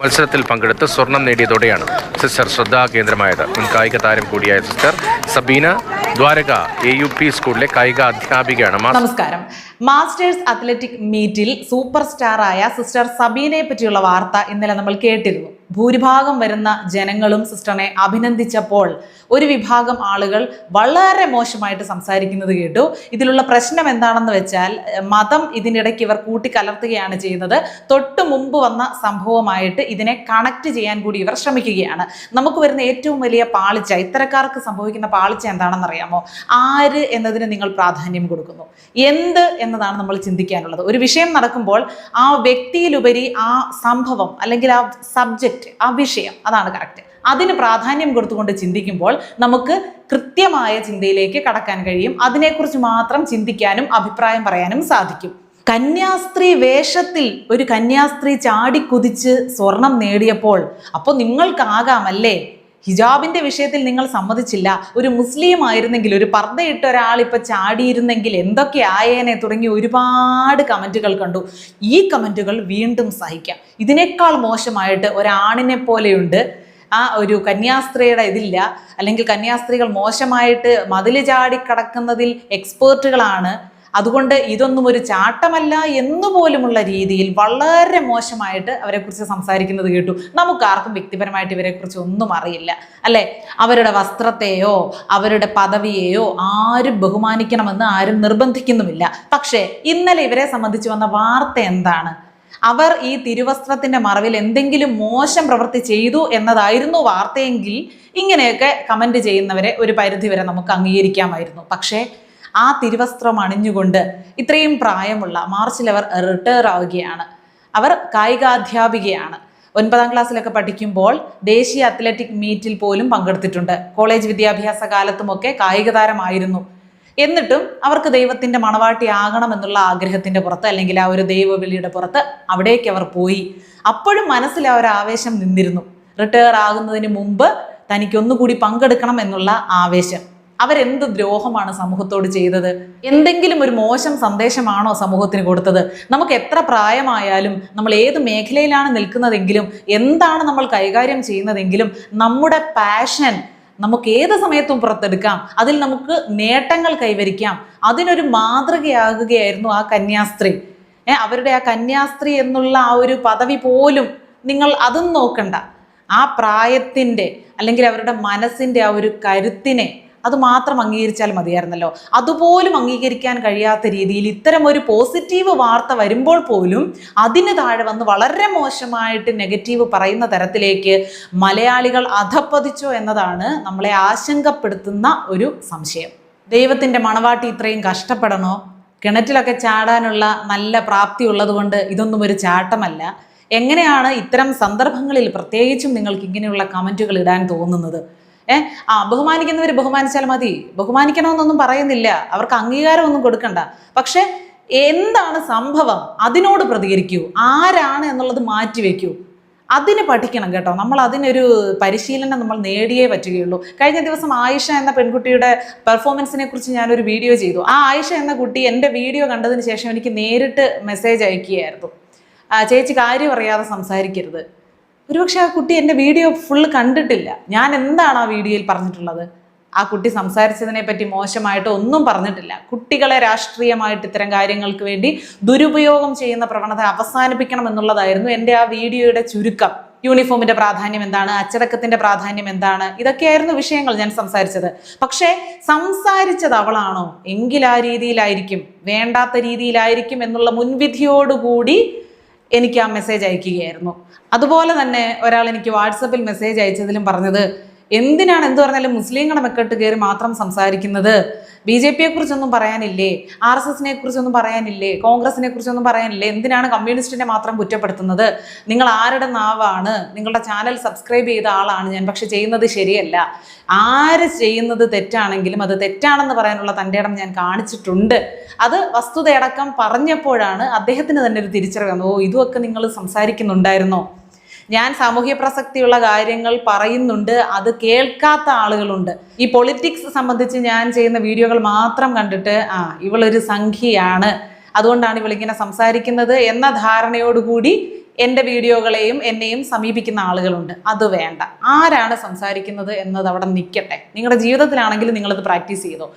മത്സരത്തിൽ പങ്കെടുത്ത് സ്വർണം നേടിയതോടെയാണ് സിസ്റ്റർ ശ്രദ്ധാകേന്ദ്രമായത് മുൻ കായിക താരം കൂടിയായ sister Sabeena Dwaraka A U P സ്കൂളിലെ കായിക അധ്യാപികയാണ്. നമസ്കാരം. മാസ്റ്റേഴ്സ് അത്ലറ്റിക് മീറ്റിൽ സൂപ്പർ സ്റ്റാറായ സിസ്റ്റർ സബീനയെ പറ്റിയുള്ള വാർത്ത ഇന്നലെ നമ്മൾ കേട്ടിരുന്നു. ഭൂരിഭാഗം വരുന്ന ജനങ്ങളും സിസ്റ്ററിനെ അഭിനന്ദിച്ചപ്പോൾ ഒരു വിഭാഗം ആളുകൾ വളരെ മോശമായിട്ട് സംസാരിക്കുന്നത് കേട്ടു. ഇതിലുള്ള പ്രശ്നം എന്താണെന്ന് വെച്ചാൽ മതം ഇതിനിടയ്ക്ക് ഇവർ കൂട്ടിക്കലർത്തുകയാണ് ചെയ്യുന്നത്. തൊട്ട് മുമ്പ് വന്ന സംഭവമായിട്ട് ഇതിനെ കണക്ട് ചെയ്യാൻ കൂടി ഇവർ ശ്രമിക്കുകയാണ്. നമുക്ക് വരുന്ന ഏറ്റവും വലിയ പാളിച്ച ഇത്തരക്കാർക്ക് സംഭവിക്കുന്ന പാളിച്ച എന്താണെന്നറിയാമോ? ആര് എന്നതിന് നിങ്ങൾ പ്രാധാന്യം കൊടുക്കുന്നു. എന്ത് എന്നതാണ് നമ്മൾ ചിന്തിക്കാനുള്ളത്. ഒരു വിഷയം നടക്കുമ്പോൾ ആ വ്യക്തിയിലുപരി ആ സംഭവം അല്ലെങ്കിൽ ആ സബ്ജക്റ്റ് ആ വിഷയം അതാണ് കറക്റ്റ് അതിന് പ്രാധാന്യം കൊടുത്തുകൊണ്ട് ചിന്തിക്കുമ്പോൾ നമുക്ക് കൃത്യമായ ചിന്തയിലേക്ക് കടക്കാൻ കഴിയും. അതിനെക്കുറിച്ച് മാത്രം ചിന്തിക്കാനും അഭിപ്രായം പറയാനും സാധിക്കും. കന്യാസ്ത്രീ വേഷത്തിൽ ഒരു കന്യാസ്ത്രീ ചാടിക്കുതിച്ച് സ്വർണം നേടിയപ്പോൾ അപ്പോൾ നിങ്ങൾക്കാകാമല്ലേ? ഹിജാബിന്റെ വിഷയത്തിൽ നിങ്ങൾ സമ്മതിച്ചില്ല. ഒരു മുസ്ലിം ആയിരുന്നെങ്കിൽ ഒരു പർദ്ദയിട്ട ഒരാൾ ഇപ്പൊ ചാടിയിരുന്നെങ്കിൽ എന്തൊക്കെ ആയേനെ തുടങ്ങി ഒരുപാട് കമന്റുകൾ കണ്ടു. ഈ കമന്റുകൾ വീണ്ടും സഹിക്കാം. ഇതിനേക്കാൾ മോശമായിട്ട് ഒരാണിനെ പോലെയുണ്ട്. ആ ഒരു കന്യാസ്ത്രീയുടെ ഇതില്ല. അല്ലെങ്കിൽ കന്യാസ്ത്രീകൾ മോശമായിട്ട് മതിൽ ചാടി കടക്കുന്നതിൽ എക്സ്പേർട്ടുകളാണ് അതുകൊണ്ട് ഇതൊന്നും ഒരു ചാട്ടമല്ല എന്നുപോലുമുള്ള രീതിയിൽ വളരെ മോശമായിട്ട് അവരെക്കുറിച്ച് സംസാരിക്കുന്നത് കേട്ടു. നമുക്കാർക്കും വ്യക്തിപരമായിട്ട് ഇവരെക്കുറിച്ച് ഒന്നും അറിയില്ല. അല്ലേ? അവരുടെ വസ്ത്രത്തെയോ അവരുടെ പദവിയെയോ ആരും ബഹുമാനിക്കണമെന്ന് ആരും നിർബന്ധിക്കുന്നുമില്ല. പക്ഷേ ഇന്നലെ ഇവരെ സംബന്ധിച്ച് വന്ന വാർത്ത എന്താണ്? അവർ ഈ തിരുവസ്ത്രത്തിന്റെ മറവിൽ എന്തെങ്കിലും മോശം പ്രവൃത്തി ചെയ്തു എന്നതായിരുന്നു വാർത്തയെങ്കിൽ ഇങ്ങനെയൊക്കെ കമന്റ് ചെയ്യുന്നവരെ ഒരു പരിധിവരെ നമുക്ക് അംഗീകരിക്കാമായിരുന്നു. പക്ഷേ ആ തിരുവസ്ത്രം അണിഞ്ഞുകൊണ്ട് ഇത്രയും പ്രായമുള്ള മാർച്ചിൽ അവർ റിട്ടയർ ആവുകയാണ്. അവർ കായികാധ്യാപികയാണ്. ഒൻപതാം ക്ലാസ്സിലൊക്കെ പഠിക്കുമ്പോൾ ദേശീയ അത്ലറ്റിക് മീറ്റിൽ പോലും പങ്കെടുത്തിട്ടുണ്ട്. കോളേജ് വിദ്യാഭ്യാസ കാലത്തുമൊക്കെ കായിക താരമായിരുന്നു എന്നിട്ടും അവർക്ക് ദൈവത്തിന്റെ മണവാട്ടിയാകണം എന്നുള്ള ആഗ്രഹത്തിന്റെ പുറത്ത് അല്ലെങ്കിൽ ആ ഒരു ദൈവവിളിയുടെ പുറത്ത് അവിടേക്ക് അവർ പോയി. അപ്പോഴും മനസ്സിൽ ആ ഒരു ആവേശം നിന്നിരുന്നു. റിട്ടയർ ആകുന്നതിന് മുമ്പ് തനിക്കൊന്നുകൂടി പങ്കെടുക്കണം എന്നുള്ള ആവേശം. അവരെന്ത് ദ്രോഹമാണ് സമൂഹത്തോട് ചെയ്തത്? എന്തെങ്കിലും ഒരു മോശം സന്ദേശമാണോ സമൂഹത്തിന് കൊടുത്തത്? നമുക്ക് എത്ര പ്രായമായാലും നമ്മൾ ഏത് മേഖലയിലാണ് നിൽക്കുന്നതെങ്കിലും എന്താണ് നമ്മൾ കൈകാര്യം ചെയ്യുന്നതെങ്കിലും നമ്മുടെ പാഷൻ നമുക്ക് ഏത് സമയത്തും പുറത്തെടുക്കാം. അതിൽ നമുക്ക് നേട്ടങ്ങൾ കൈവരിക്കാം. അതിനൊരു മാതൃകയാകുകയായിരുന്നു ആ കന്യാസ്ത്രീ. അവരുടെ ആ കന്യാസ്ത്രീ എന്നുള്ള ആ ഒരു പദവി പോലും നിങ്ങൾ അതും നോക്കണ്ട. ആ പ്രായത്തിന്റെ അല്ലെങ്കിൽ അവരുടെ മനസ്സിന്റെ ആ ഒരു കരുത്തിനെ അത് മാത്രം അംഗീകരിച്ചാൽ മതിയായിരുന്നല്ലോ. അതുപോലും അംഗീകരിക്കാൻ കഴിയാത്ത രീതിയിൽ ഇത്തരം ഒരു പോസിറ്റീവ് വാർത്ത വരുമ്പോൾ പോലും അതിന് താഴെ വന്ന് വളരെ മോശമായിട്ട് നെഗറ്റീവ് പറയുന്ന തരത്തിലേക്ക് മലയാളികൾ അധപ്പതിച്ചോ എന്നതാണ് നമ്മളെ ആശങ്കപ്പെടുത്തുന്ന ഒരു സംശയം. ദൈവത്തിന്റെ മണവാട്ടി ഇത്രയും കഷ്ടപ്പെടണോ? കിണറ്റിലൊക്കെ ചാടാനുള്ള നല്ല പ്രാപ്തി ഉള്ളതുകൊണ്ട് ഇതൊന്നും ഒരു ചാട്ടമല്ല. എങ്ങനെയാണ് ഇത്തരം സന്ദർഭങ്ങളിൽ പ്രത്യേകിച്ചും നിങ്ങൾക്ക് ഇങ്ങനെയുള്ള കമന്റുകൾ ഇടാൻ തോന്നുന്നത്? ഏ? ആ ബഹുമാനിക്കുന്നവർ ബഹുമാനിച്ചാൽ മതി. ബഹുമാനിക്കണമെന്നൊന്നും പറയുന്നില്ല. അവർക്ക് അംഗീകാരമൊന്നും കൊടുക്കണ്ട. പക്ഷെ എന്താണ് സംഭവം? അതിനോട് പ്രതികരിക്കൂ. ആരാണ് എന്നുള്ളത് മാറ്റിവെക്കൂ അതിന് പഠിക്കണം കേട്ടോ. നമ്മൾ അതിനൊരു പരിശീലനം നമ്മൾ നേടിയേ പറ്റുകയുള്ളൂ. കഴിഞ്ഞ ദിവസം ആയിഷ എന്ന പെൺകുട്ടിയുടെ പെർഫോമൻസിനെ കുറിച്ച് ഞാനൊരു വീഡിയോ ചെയ്തു. ആ ആയിഷ എന്ന കുട്ടി എന്റെ വീഡിയോ കണ്ടതിന് ശേഷം എനിക്ക് നേരിട്ട് മെസ്സേജ് അയക്കുകയായിരുന്നു. ചേച്ചി കാര്യം അറിയാതെ സംസാരിക്കരുത്. ഒരുപക്ഷെ ആ കുട്ടി എന്റെ വീഡിയോ ഫുൾ കണ്ടിട്ടില്ല. ഞാൻ എന്താണ് ആ വീഡിയോയിൽ പറഞ്ഞിട്ടുള്ളത്? ആ കുട്ടി സംസാരിച്ചതിനെ പറ്റി മോശമായിട്ട് ഒന്നും പറഞ്ഞിട്ടില്ല. കുട്ടികളെ രാഷ്ട്രീയമായിട്ട് ഇത്തരം കാര്യങ്ങൾക്ക് വേണ്ടി ദുരുപയോഗം ചെയ്യുന്ന പ്രവണത അവസാനിപ്പിക്കണം എന്നുള്ളതായിരുന്നു എന്റെ ആ വീഡിയോയുടെ ചുരുക്കം. യൂണിഫോമിന്റെ പ്രാധാന്യം എന്താണ്? അച്ചടക്കത്തിന്റെ പ്രാധാന്യം എന്താണ്? ഇതൊക്കെയായിരുന്നു വിഷയങ്ങൾ ഞാൻ സംസാരിച്ചത്. പക്ഷേ സംസാരിച്ചത് അവളാണോ? എങ്കിൽ ആ രീതിയിലായിരിക്കും. വേണ്ടാത്ത രീതിയിലായിരിക്കും എന്നുള്ള മുൻവിധിയോടുകൂടി എനിക്ക് ആ മെസ്സേജ് അയക്കുകയായിരുന്നു. അതുപോലെ തന്നെ ഒരാൾ എനിക്ക് വാട്സപ്പിൽ മെസ്സേജ് അയച്ചതിലും പറഞ്ഞത് എന്തിനാണ് എന്ത് പറഞ്ഞാലും മുസ്ലിങ്ങളുടെ മെക്കെട്ട് കയറി മാത്രം സംസാരിക്കുന്നത്? ബി ജെ പിയെ കുറിച്ചൊന്നും പറയാനില്ലേ? ആർ എസ് എസിനെ കുറിച്ചൊന്നും പറയാനില്ലേ? കോൺഗ്രസിനെ കുറിച്ചൊന്നും പറയാനില്ലേ? എന്തിനാണ് കമ്മ്യൂണിസ്റ്റിനെ മാത്രം കുറ്റപ്പെടുത്തുന്നത്? നിങ്ങൾ ആരുടെ നാവാണ്? നിങ്ങളുടെ ചാനൽ സബ്സ്ക്രൈബ് ചെയ്ത ആളാണ് ഞാൻ പക്ഷെ ചെയ്യുന്നത് ശരിയല്ല. ആര് ചെയ്യുന്നത് തെറ്റാണെങ്കിലും അത് തെറ്റാണെന്ന് പറയാനുള്ള തന്റെ ഇടം ഞാൻ കാണിച്ചിട്ടുണ്ട്. അത് വസ്തുതയടക്കം പറഞ്ഞപ്പോഴാണ് അദ്ദേഹത്തിന് തന്നെ ഒരു തിരിച്ചറിവ് ഓ ഇതുമൊക്കെ നിങ്ങൾ സംസാരിക്കുന്നുണ്ടായിരുന്നോ? ഞാൻ സാമൂഹ്യ പ്രസക്തിയുള്ള കാര്യങ്ങൾ പറയുന്നുണ്ട് അത് കേൾക്കാത്ത ആളുകളുണ്ട്. ഈ പൊളിറ്റിക്സ് സംബന്ധിച്ച് ഞാൻ ചെയ്യുന്ന വീഡിയോകൾ മാത്രം കണ്ടിട്ട് ആ ഇവളൊരു സംഖ്യയാണ്. അതുകൊണ്ടാണ് ഇവളിങ്ങനെ സംസാരിക്കുന്നത് എന്ന ധാരണയോടുകൂടി എന്റെ വീഡിയോകളെയും എന്നെയും സമീപിക്കുന്ന ആളുകളുണ്ട്. അത് വേണ്ട. ആരാണ് സംസാരിക്കുന്നത് എന്നത് അവിടെ നിൽക്കട്ടെ. നിങ്ങളുടെ ജീവിതത്തിലാണെങ്കിലും നിങ്ങളത് പ്രാക്ടീസ് ചെയ്തോ.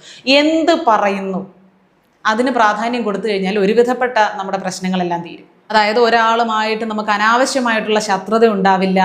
എന്ത് പറയുന്നു? അതിന് പ്രാധാന്യം കൊടുത്തു കഴിഞ്ഞാൽ ഒരുവിധപ്പെട്ട നമ്മുടെ പ്രശ്നങ്ങളെല്ലാം തീരും. അതായത് ഒരാളുമായിട്ട് നമുക്ക് അനാവശ്യമായിട്ടുള്ള ശത്രുത ഉണ്ടാവില്ല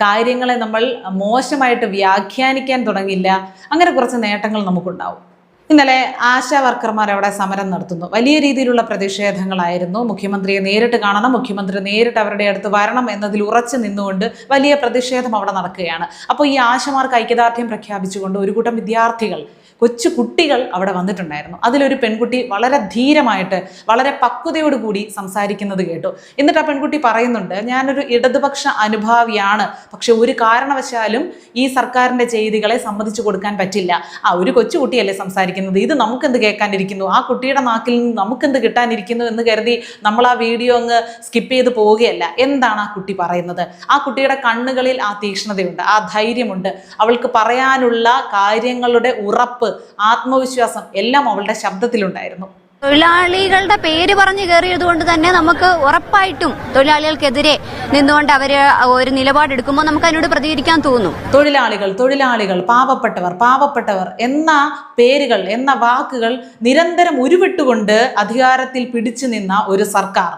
കാര്യങ്ങളെ നമ്മൾ മോശമായിട്ട് വ്യാഖ്യാനിക്കാൻ തുടങ്ങില്ല അങ്ങനെ കുറച്ച് നേട്ടങ്ങൾ നമുക്കുണ്ടാവും. ഇന്നലെ ആശാ വർക്കർമാർ അവിടെ സമരം നടത്തുന്നു. വലിയ രീതിയിലുള്ള പ്രതിഷേധങ്ങളായിരുന്നു. മുഖ്യമന്ത്രിയെ നേരിട്ട് കാണണം മുഖ്യമന്ത്രി നേരിട്ട് അവരുടെ അടുത്ത് വരണം എന്നതിൽ ഉറച്ചു നിന്നുകൊണ്ട് വലിയ പ്രതിഷേധം അവിടെ നടക്കുകയാണ്. അപ്പോൾ ഈ ആശമാർക്ക് ഐക്യദാർഢ്യം പ്രഖ്യാപിച്ചുകൊണ്ട് ഒരു കൂട്ടം വിദ്യാർത്ഥികൾ കൊച്ചു കുട്ടികൾ അവിടെ വന്നിട്ടുണ്ടായിരുന്നു. അതിലൊരു പെൺകുട്ടി വളരെ ധീരമായിട്ട് വളരെ പക്വതയോടുകൂടി സംസാരിക്കുന്നത് കേട്ടു. എന്നിട്ട് ആ പെൺകുട്ടി പറയുന്നുണ്ട് ഞാനൊരു ഇടതുപക്ഷ അനുഭാവിയാണ്. പക്ഷെ ഒരു കാരണവശാലും ഈ സർക്കാരിന്റെ ചെയ്തികളെ സമ്മതിച്ചു കൊടുക്കാൻ പറ്റില്ല. ആ ഒരു കൊച്ചുകുട്ടിയല്ലേ സംസാരിക്കുന്നത്. ഇത് നമുക്കെന്ത് കേൾക്കാനിരിക്കുന്നു? ആ കുട്ടിയുടെ നാക്കിൽ നിന്ന് നമുക്കെന്ത് കിട്ടാനിരിക്കുന്നു എന്ന് കരുതി നമ്മൾ ആ വീഡിയോ അങ്ങ് സ്കിപ്പ് ചെയ്ത് പോവുകയല്ല. എന്താണ് ആ കുട്ടി പറയുന്നത്? ആ കുട്ടിയുടെ കണ്ണുകളിൽ ആ തീക്ഷ്ണതയുണ്ട് ആ ധൈര്യമുണ്ട്. അവൾക്ക് പറയാനുള്ള കാര്യങ്ങളുടെ ഉറപ്പ് ആത്മവിശ്വാസം എല്ലാം അവളുടെ ശബ്ദത്തിലുണ്ടായിരുന്നു. തൊഴിലാളികളുടെ പേര് പറഞ്ഞു കയറിയത് കൊണ്ട് തന്നെ നമുക്ക് ഉറപ്പായിട്ടും തൊഴിലാളികൾക്കെതിരെ നിന്നുകൊണ്ട് അവർ ഒരു നിലപാടെടുക്കുമ്പോൾ നമുക്ക് അതിനോട് പ്രതികരിക്കാൻ തോന്നും. തൊഴിലാളികൾ തൊഴിലാളികൾ പാവപ്പെട്ടവർ പാവപ്പെട്ടവർ എന്ന പേരുകൾ എന്ന വാക്കുകൾ നിരന്തരം ഉരുവിട്ടുകൊണ്ട് അധികാരത്തിൽ പിടിച്ചു നിന്ന ഒരു സർക്കാർ.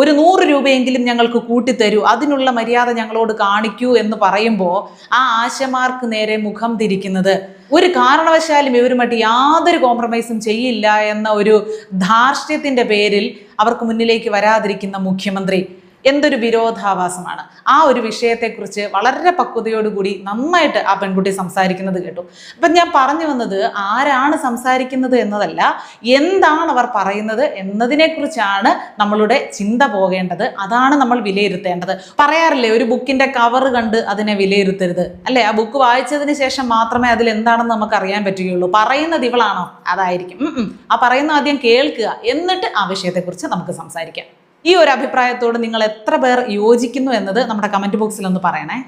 ഒരു നൂറ് രൂപയെങ്കിലും ഞങ്ങൾക്ക് കൂട്ടിത്തരൂ. അതിനുള്ള മര്യാദ ഞങ്ങളോട് കാണിക്കൂ എന്ന് പറയുമ്പോൾ ആ ആശമാർക്ക് നേരെ മുഖം തിരിക്കുന്നത്. ഒരു കാരണവശാലും ഇവരുമായിട്ട് യാതൊരു കോംപ്രമൈസും ചെയ്യില്ല എന്ന ഒരു ധാർഷ്ട്യത്തിന്റെ പേരിൽ അവർക്ക് മുന്നിലേക്ക് വരാതിരിക്കുന്ന മുഖ്യമന്ത്രി. എന്തൊരു വിരോധാഭാസമാണ്. ആ ഒരു വിഷയത്തെക്കുറിച്ച് വളരെ പക്വതയോടുകൂടി നന്നായിട്ട് ആ പെൺകുട്ടി സംസാരിക്കുന്നത് കേട്ടു. അപ്പം ഞാൻ പറഞ്ഞു വന്നത് ആരാണ് സംസാരിക്കുന്നത് എന്നതല്ല എന്താണ് അവർ പറയുന്നത് എന്നതിനെക്കുറിച്ചാണ് നമ്മളുടെ ചിന്ത പോകേണ്ടത്. അതാണ് നമ്മൾ വിലയിരുത്തേണ്ടത്. പറയാറില്ലേ ഒരു ബുക്കിന്റെ കവർ കണ്ട് അതിനെ വിലയിരുത്തരുത്. അല്ലേ? ആ ബുക്ക് വായിച്ചതിന് ശേഷം മാത്രമേ അതിൽ എന്താണെന്ന് നമുക്ക് അറിയാൻ പറ്റുകയുള്ളൂ. പറയുന്നത് ഇവളാണോ? അതായിരിക്കും. ആ പറയുന്ന ആദ്യം കേൾക്കുക. എന്നിട്ട് ആ വിഷയത്തെക്കുറിച്ച് നമുക്ക് സംസാരിക്കാം. ഈ ഒരു അഭിപ്രായത്തോട് നിങ്ങൾ എത്ര പേർ യോജിക്കുന്നു എന്നത് നമ്മുടെ കമന്റ് ബോക്സിൽ ഒന്ന് പറയണേ.